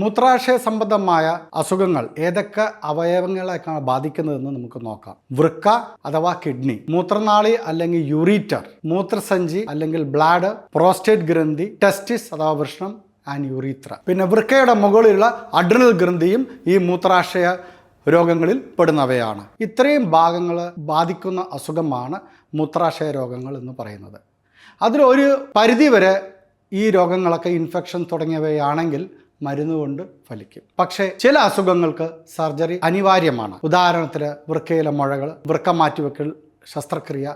മൂത്രാശയ സംബന്ധമായ അസുഖങ്ങൾ ഏതൊക്കെ അവയവങ്ങളെക്കാണ് ബാധിക്കുന്നതെന്ന് നമുക്ക് നോക്കാം. വൃക്ക അഥവാ കിഡ്നി മൂത്രനാളി അല്ലെങ്കിൽ യൂറീറ്റർ മൂത്രസഞ്ചി അല്ലെങ്കിൽ ബ്ലാഡ് പ്രോസ്റ്റേറ്റ് ഗ്രന്ഥി ടെസ്റ്റിസ് അഥവാ വൃഷ്ണം ആൻഡ് യൂറീത്ര. പിന്നെ വൃക്കയുടെ മുകളിലുള്ള അഡ്രിനൽ ഗ്രന്ഥിയും ഈ മൂത്രാശയ രോഗങ്ങളിൽ പെടുന്നവയാണ്. ഇത്രയും ഭാഗങ്ങൾ ബാധിക്കുന്ന അസുഖമാണ് മൂത്രാശയ രോഗങ്ങൾ എന്ന് പറയുന്നത്. അതിലൊരു പരിധിവരെ ഈ രോഗങ്ങളൊക്കെ ഇൻഫെക്ഷൻ തുടങ്ങിയവയാണെങ്കിൽ മരുന്ന് കൊണ്ട് ഫലിക്കും. പക്ഷേ ചില അസുഖങ്ങൾക്ക് സർജറി അനിവാര്യമാണ്. ഉദാഹരണത്തിന് വൃക്കയിലെ മുഴകൾ വൃക്ക മാറ്റിവെക്കൽ ശസ്ത്രക്രിയ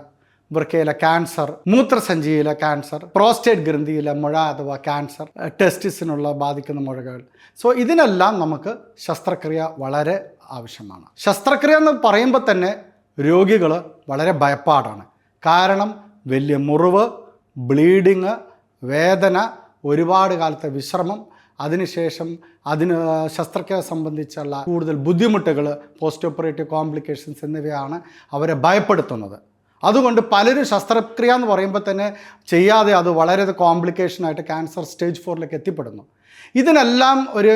വൃക്കയിലെ ക്യാൻസർ മൂത്രസഞ്ചിയിലെ ക്യാൻസർ പ്രോസ്റ്റേറ്റ് ഗ്രന്ഥിയിലെ മുഴ അഥവാ ക്യാൻസർ ടെസ്റ്റിസിനുള്ള ബാധിക്കുന്ന മുഴകൾ. സോ ഇതിനെല്ലാം നമുക്ക് ശസ്ത്രക്രിയ വളരെ ആവശ്യമാണ്. ശസ്ത്രക്രിയ എന്ന് പറയുമ്പോൾ തന്നെ രോഗികൾ വളരെ ഭയപ്പാടാണ്. കാരണം വലിയ മുറിവ് ബ്ലീഡിങ് വേദന ഒരുപാട് കാലത്തെ വിശ്രമം അതിനുശേഷം അതിന് ശസ്ത്രക്രിയ സംബന്ധിച്ചുള്ള കൂടുതൽ ബുദ്ധിമുട്ടുകൾ പോസ്റ്റ് ഓപ്പറേറ്റീവ് കോംപ്ലിക്കേഷൻസ് എന്നിവയാണ് അവരെ ഭയപ്പെടുത്തുന്നത്. അതുകൊണ്ട് പലരും ശസ്ത്രക്രിയ എന്ന് പറയുമ്പോൾ തന്നെ ചെയ്യാതെ അത് വളരെ കോംപ്ലിക്കേഷനായിട്ട് ക്യാൻസർ സ്റ്റേജ് ഫോറിലേക്ക് എത്തിപ്പെടുന്നു. ഇതിനെല്ലാം ഒരു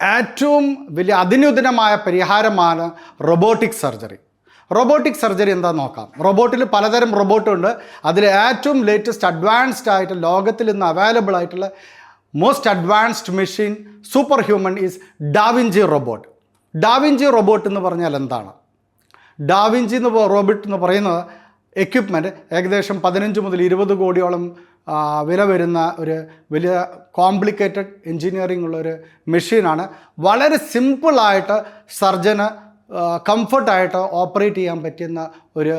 ഏറ്റവും വലിയ അതിനുദിനമായ പരിഹാരമാണ് റൊബോട്ടിക് സർജറി റോബോട്ടിക് സർജറി എന്താ നോക്കാം? റോബോട്ടിൽ പലതരം റോബോട്ടുണ്ട് അതിൽ ഏറ്റവും ലേറ്റസ്റ്റ് അഡ്വാൻസ്ഡ് ആയിട്ട് ലോകത്തിൽ ഇന്ന് അവൈലബിൾ ആയിട്ടുള്ള most advanced machine super human is da Vinci robot da Vinci robot എന്ന് പറഞ്ഞാൽ എന്താണ്? ഡാവിഞ്ചി എന്ന് റോബോട്ട് എന്ന് പറയുന്നത് എക്യുപ്മെന്റ് ഏകദേശം പതിനഞ്ച് മുതൽ ഇരുപത് കോടിയോളം വില വരുന്ന ഒരു വലിയ കോംപ്ലിക്കേറ്റഡ് എൻജിനീയറിംഗ് ഉള്ളൊരു മെഷീനാണ് വളരെ സിമ്പിളായിട്ട് സർജന് കംഫർട്ടായിട്ട് ഓപ്പറേറ്റ് ചെയ്യാൻ പറ്റുന്ന ഒരു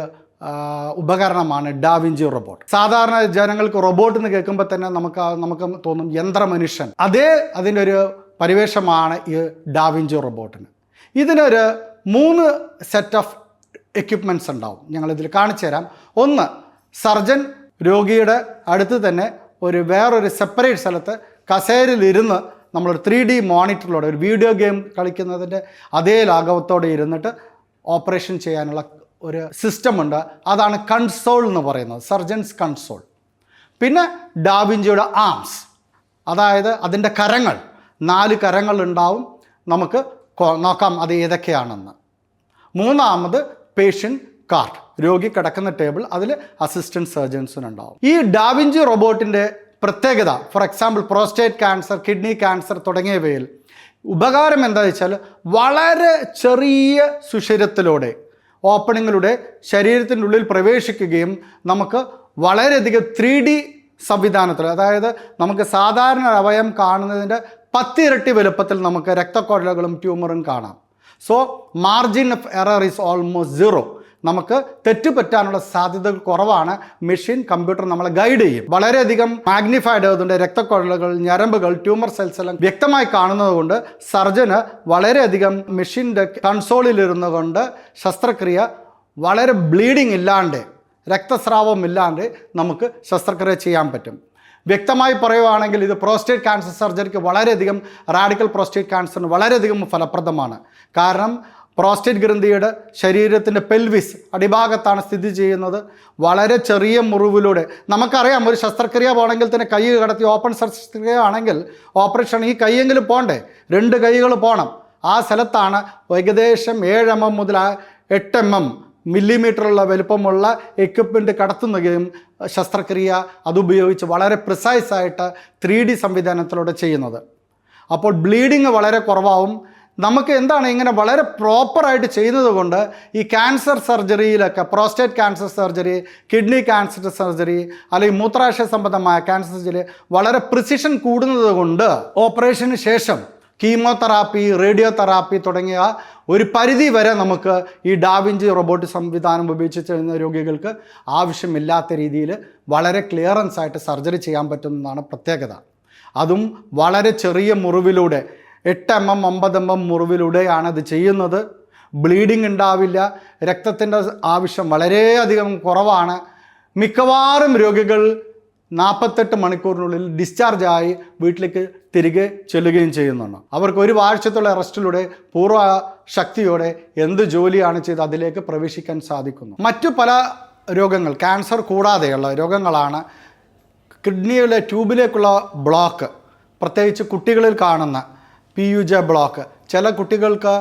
ഉപകരണമാണ് ഡാവിഞ്ചി റോബോട്ട്. സാധാരണ ജനങ്ങൾക്ക് റോബോട്ട് എന്ന് കേൾക്കുമ്പോൾ തന്നെ നമുക്ക് നമുക്ക് തോന്നും യന്ത്രമനുഷ്യൻ അതേ അതിന്റെ ഒരു പരിവേഷമാണ് ഈ ഡാവിഞ്ചി റോബോട്ടിന്. ഇതിനൊരു മൂന്ന് സെറ്റ് ഓഫ് എക്യുപ്മെന്റ്സ് ഉണ്ടാവും. ഞങ്ങളിതിൽ കാണിച്ചു തരാം. ഒന്ന് സർജൻ രോഗിയുടെ അടുത്ത് തന്നെ ഒരു വേറൊരു സെപ്പറേറ്റ് സ്ഥലത്ത് കസേരയിലിരുന്ന് നമ്മളൊരു ത്രീ ഡി മോണിറ്ററിലൂടെ ഒരു വീഡിയോ ഗെയിം കളിക്കുന്നതിന്റെ അതേ ലാഘവത്തോടെ ഇരുന്നിട്ട് ഓപ്പറേഷൻ ചെയ്യാനുള്ള ഒരു സിസ്റ്റം ഉണ്ട്. അതാണ് കൺസോൾ എന്ന് പറയുന്നത്. സർജൻസ് കൺസോൾ പിന്നെ ഡാവിഞ്ചിയുടെ ആംസ് അതായത് അതിന്റെ കരങ്ങൾ. നാല് കരങ്ങൾ ഉണ്ടാവും. നമുക്ക് നോക്കാം അത് ഏതൊക്കെയാണെന്ന്. മൂന്നാമത് പേഷ്യൻ കാർട്ട് രോഗി കിടക്കുന്ന ടേബിൾ അതിൽ അസിസ്റ്റന്റ് സർജൻസിനുണ്ടാവും ഈ ഡാവിഞ്ചി റോബോട്ടിന്റെ പ്രത്യേകത for example prostate cancer kidney cancer തുടങ്ങിയവയിൽ ഉപകാരം എന്താ വെച്ചാൽ വളരെ ചെറിയ സുഷിരത്തിലൂടെ ഓപ്പണിങ്ങിലൂടെ ശരീരത്തിന്റെ ഉള്ളിൽ പ്രവേശിക്കുകയും നമുക്ക് വളരെയധികം ത്രീ ഡി സംവിധാനത്തിൽ അതായത് നമുക്ക് സാധാരണ അവയം കാണുന്നതിന്റെ പത്തിരട്ടി വലുപ്പത്തിൽ നമുക്ക് രക്തക്കൊഴലുകളും ട്യൂമറും കാണാം. So margin of error is almost zero നമുക്ക് തെറ്റുപറ്റാനുള്ള സാധ്യത കുറവാണ്. മെഷീൻ കമ്പ്യൂട്ടർ നമ്മളെ ഗൈഡ് ചെയ്യും. വളരെയധികം മാഗ്നിഫൈഡ് ആയതുകൊണ്ട് രക്തക്കൊഴലുകൾ ഞരമ്പുകൾ ട്യൂമർ സെൽസ് എല്ലാം വ്യക്തമായി കാണുന്നത് കൊണ്ട് സർജന് വളരെയധികം മെഷീന്റെ കൺസോളിലിരുന്നു കൊണ്ട് ശസ്ത്രക്രിയ വളരെ ബ്ലീഡിങ് ഇല്ലാണ്ട് രക്തസ്രാവം ഇല്ലാണ്ട് നമുക്ക് ശസ്ത്രക്രിയ ചെയ്യാൻ പറ്റും. വ്യക്തമായി പറയുവാണെങ്കിൽ ഇത് പ്രോസ്റ്റേറ്റ് ക്യാൻസർ സർജറിക്ക് വളരെയധികം റാഡിക്കൽ പ്രോസ്റ്റേറ്റ് ക്യാൻസറിന് വളരെയധികം ഫലപ്രദമാണ്. കാരണം പ്രോസ്റ്റേറ്റ് ഗ്രന്ഥിയുടെ ശരീരത്തിന്റെ പെൽവിസ് അടിഭാഗത്താണ് സ്ഥിതി ചെയ്യുന്നത്. വളരെ ചെറിയ മുറിവിലൂടെ. നമുക്കറിയാം ഒരു ശസ്ത്രക്രിയ പോകണമെങ്കിൽ തന്നെ കൈ കടത്തി ഓപ്പൺ ശസ്ത്രക്രിയ ആണെങ്കിൽ ഓപ്പറേഷൻ ഈ കൈയെങ്കിലും പോകണ്ടേ രണ്ട് കൈകൾ പോകണം ആ സ്ഥലത്താണ് ഏകദേശം ഏഴ് എം എം മുതൽ എട്ട് എം എം മില്ലിമീറ്ററുള്ള വലുപ്പമുള്ള എക്യുപ്മെന്റ് കടത്തുന്നതും ശസ്ത്രക്രിയ അതുപയോഗിച്ച് വളരെ പ്രിസൈസായിട്ട് ത്രീ ഡി സംവിധാനത്തിലൂടെ ചെയ്യുന്നത്. അപ്പോൾ ബ്ലീഡിങ് വളരെ കുറവാവും. നമുക്ക് എന്താണ് ഇങ്ങനെ വളരെ പ്രോപ്പറായിട്ട് ചെയ്യുന്നത് കൊണ്ട് ഈ cancer സർജറിയിലൊക്കെ prostate cancer surgery kidney cancer surgery അല്ലെങ്കിൽ മൂത്രാശയ സംബന്ധമായ ക്യാൻസർ സർജറി വളരെ പ്രിസിഷൻ കൂടുന്നത് കൊണ്ട് ഓപ്പറേഷന് ശേഷം കീമോതെറാപ്പി റേഡിയോ തെറാപ്പി തുടങ്ങിയ ഒരു പരിധി വരെ നമുക്ക് ഈ ഡാവിഞ്ചി റോബോട്ട് സംവിധാനം ഉപയോഗിച്ച് ചെയ്യുന്ന രോഗികൾക്ക് ആവശ്യമില്ലാത്ത രീതിയിൽ വളരെ ക്ലിയറൻസ് ആയിട്ട് സർജറി ചെയ്യാൻ പറ്റുന്നതാണ് പ്രത്യേകത. അതും വളരെ ചെറിയ മുറിവിലൂടെ എട്ട് എം എം ഒമ്പത് എം എം മുറിവിലൂടെയാണ് ഇത് ചെയ്യുന്നത്. ബ്ലീഡിംഗ് ഉണ്ടാവില്ല. രക്തത്തിന്റെ ആവശ്യം വളരെയധികം കുറവാണ്. മിക്കവാറും രോഗികൾ നാൽപ്പത്തെട്ട് മണിക്കൂറിനുള്ളിൽ ഡിസ്ചാർജ് ആയി വീട്ടിലേക്ക് തിരികെ ചെല്ലുകയും ചെയ്യുന്നുണ്ട്. അവർക്ക് ഒരു ആഴ്ചത്തുള്ള അറസ്റ്റിലൂടെ പൂർവ ശക്തിയോടെ എന്ത് ജോലിയാണ് ചെയ്ത് അതിലേക്ക് പ്രവേശിക്കാൻ സാധിക്കുന്നു. മറ്റു പല രോഗങ്ങൾ ക്യാൻസർ കൂടാതെയുള്ള രോഗങ്ങളാണ് കിഡ്നിയിലെ ട്യൂബിലേക്കുള്ള ബ്ലോക്ക് പ്രത്യേകിച്ച് കുട്ടികളിൽ കാണുന്ന പി യു ജെ ബ്ലോക്ക്. ചില കുട്ടികൾക്ക്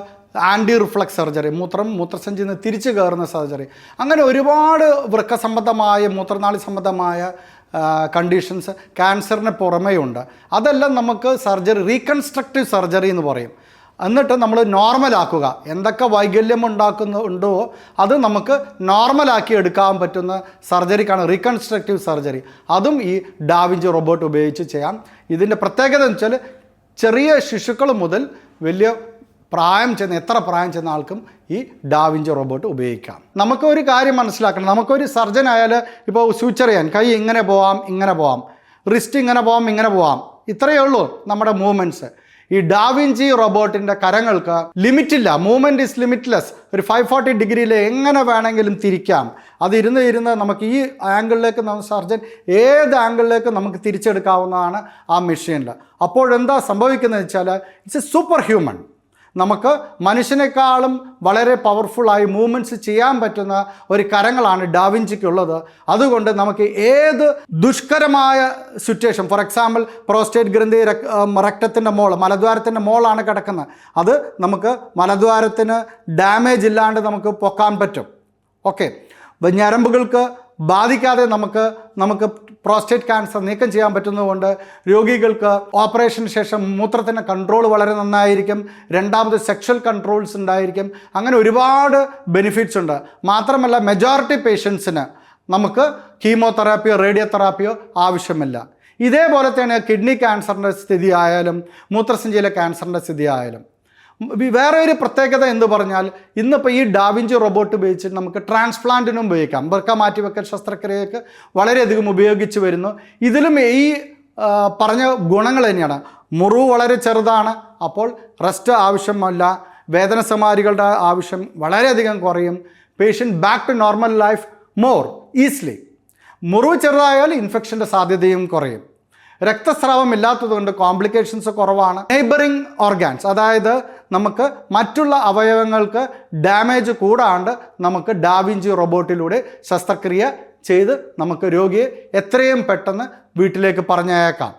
ആന്റി റിഫ്ലക്സ് സർജറി മൂത്രം മൂത്രസഞ്ചിയിൽ നിന്ന് തിരിച്ചു കയറുന്ന സർജറി അങ്ങനെ ഒരുപാട് വൃക്ക സംബന്ധമായ മൂത്രനാളി സംബന്ധമായ കണ്ടീഷൻസ് ക്യാൻസറിന് പുറമേയുണ്ട്. അതെല്ലാം നമുക്ക് സർജറി റീകൺസ്ട്രക്റ്റീവ് സർജറി എന്ന് പറയും. എന്നിട്ട് നമ്മൾ നോർമലാക്കുക എന്തൊക്കെ വൈകല്യം ഉണ്ടാക്കുന്ന ഉണ്ടോ അത് നമുക്ക് നോർമലാക്കി എടുക്കാൻ പറ്റുന്ന സർജറിക്കാണ് റീകൺസ്ട്രക്റ്റീവ് സർജറി അതും ഈ ഡാവിഞ്ചി റോബോട്ട് ഉപയോഗിച്ച് ചെയ്യാം. ഇതിന്റെ പ്രത്യേകത എന്ന് വെച്ചാൽ ചെറിയ ശിശുക്കൾ മുതൽ വലിയ പ്രായം ചെന്ന എത്ര പ്രായം ചെന്ന ആൾക്കും ഈ ഡാവിഞ്ചി റോബോട്ട് ഉപയോഗിക്കാം. നമുക്ക് ഒരു കാര്യം മനസ്സിലാക്കണം. നമുക്കൊരു സർജൻ ആയാൽ ഇപ്പോൾ സ്വിച്ച് ചെയ്യാൻ കൈ ഇങ്ങനെ പോവാം ഇങ്ങനെ പോവാം റിസ്റ്റ് ഇങ്ങനെ പോവാം ഇങ്ങനെ പോവാം. ഇത്രയേ ഉള്ളൂ നമ്മുടെ മൂവ്മെന്റ്സ് ഈ ഡാവിഞ്ചി റോബോട്ടിന്റെ കരങ്ങൾക്ക് ലിമിറ്റില്ല മൂവ്മെന്റ് ഇസ് ലിമിറ്റ്ലെസ് ഒരു ഫൈവ് ഫോർട്ടി ഡിഗ്രിയിൽ എങ്ങനെ വേണമെങ്കിലും തിരിക്കാം. അത് ഇരുന്ന് ഇരുന്ന് നമുക്ക് ഈ ആംഗിളിലേക്ക് നമ്മൾ സർജൻ ഏത് ആംഗിളിലേക്ക് നമുക്ക് തിരിച്ചെടുക്കാവുന്നതാണ് ആ മെഷീനിൽ. അപ്പോഴെന്താ സംഭവിക്കുന്നത് വെച്ചാൽ ഇറ്റ്സ് എ സൂപ്പർ ഹ്യൂമൻ. നമുക്ക് മനുഷ്യനേക്കാളും വളരെ പവർഫുള്ളായി മൂവ്മെന്റ്സ് ചെയ്യാൻ പറ്റുന്ന ഒരു കരങ്ങളാണ് ഡാവിഞ്ചിക്കുള്ളത്. അതുകൊണ്ട് നമുക്ക് ഏത് ദുഷ്കരമായ സിറ്റുവേഷൻ ഫോർ എക്സാമ്പിൾ പ്രോസ്റ്റേറ്റ് ഗ്രന്ഥി രക്തത്തിന്റെ മോൾ മലദ്വാരത്തിന്റെ മോളാണ് കിടക്കുന്നത്. അത് നമുക്ക് മലദ്വാരത്തിന് ഡാമേജ് ഇല്ലാണ്ട് നമുക്ക് പൊക്കാൻ പറ്റും. ഓക്കെ. ഞരമ്പുകൾക്ക് ബാധിക്കാതെ നമുക്ക് നമുക്ക് പ്രോസ്റ്റേറ്റ് ക്യാൻസർ നീക്കം ചെയ്യാൻ പറ്റുന്നതുകൊണ്ട് രോഗികൾക്ക് ഓപ്പറേഷന് ശേഷം മൂത്രത്തിന്റെ കൺട്രോൾ വളരെ നന്നായിരിക്കും. രണ്ടാമത് സെക്ഷൽ കൺട്രോൾസ് ഉണ്ടായിരിക്കും. അങ്ങനെ ഒരുപാട് ബെനിഫിറ്റ്സ് ഉണ്ട്. മാത്രമല്ല മെജോറിറ്റി പേഷ്യൻസിന് നമുക്ക് കീമോതെറാപ്പിയോ റേഡിയോതെറാപ്പിയോ ആവശ്യമില്ല. ഇതേപോലെ തന്നെ കിഡ്നി ക്യാൻസറിന്റെ സ്ഥിതി ആയാലും മൂത്രസഞ്ചിയിലെ ക്യാൻസറിന്റെ സ്ഥിതി ആയാലും വേറെ ഒരു പ്രത്യേകത എന്ന് പറഞ്ഞാൽ ഇന്നിപ്പോൾ ഈ ഡാവിഞ്ചി റോബോട്ട് ഉപയോഗിച്ച് നമുക്ക് ട്രാൻസ്പ്ലാന്റിനും ഉപയോഗിക്കാം. ബർക്ക മാറ്റിവെക്കൽ ശസ്ത്രക്രിയക്ക് വളരെയധികം ഉപയോഗിച്ച് വരുന്നു. ഇതിലും ഈ പറഞ്ഞ ഗുണങ്ങൾ തന്നെയാണ്. മുറിവ് വളരെ ചെറുതാണ്. അപ്പോൾ റെസ്റ്റ് ആവശ്യമല്ല. വേദന സമാരികളുടെ ആവശ്യം വളരെയധികം കുറയും. Patient back to normal life more easily മുറിവ് ചെറുതായാൽ ഇൻഫെക്ഷന്റെ സാധ്യതയും കുറയും. രക്തസ്രാവം ഇല്ലാത്തതുകൊണ്ട് കോംപ്ലിക്കേഷൻസ് കുറവാണ്. നെയ്ബറിങ് ഓർഗാൻസ് അതായത് നമുക്ക് മറ്റുള്ള അവയവങ്ങൾക്ക് ഡാമേജ് കൂടാണ്ട് നമുക്ക് ഡാവിഞ്ചി റോബോട്ടിലൂടെ ശസ്ത്രക്രിയ ചെയ്ത് നമുക്ക് രോഗിയെ എത്രയും പെട്ടെന്ന് വീട്ടിലേക്ക് പറഞ്ഞയക്കാം.